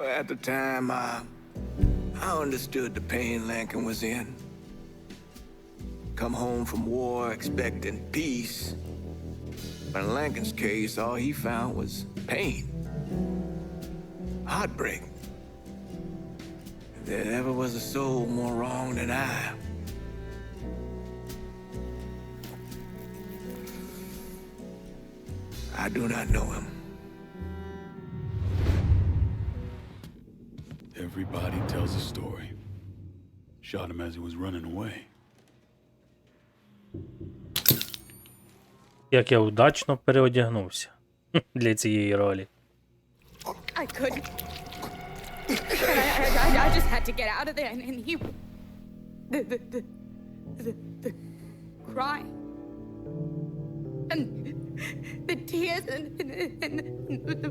At the time, I, I understood the pain Lankin was in. Come home from war expecting peace. But in Lankin's case, all he found was pain. Heartbreak. If there ever was a soul more wrong than I. I do not know him. Everybody tells a story. Shot him as he was running away. Як я удачно переодягнувся для цієї ролі. I couldn't. I, I, I, just had to get out of there, and, and he, the, the, the, the, the crying, and the tears, and, and, and, and the,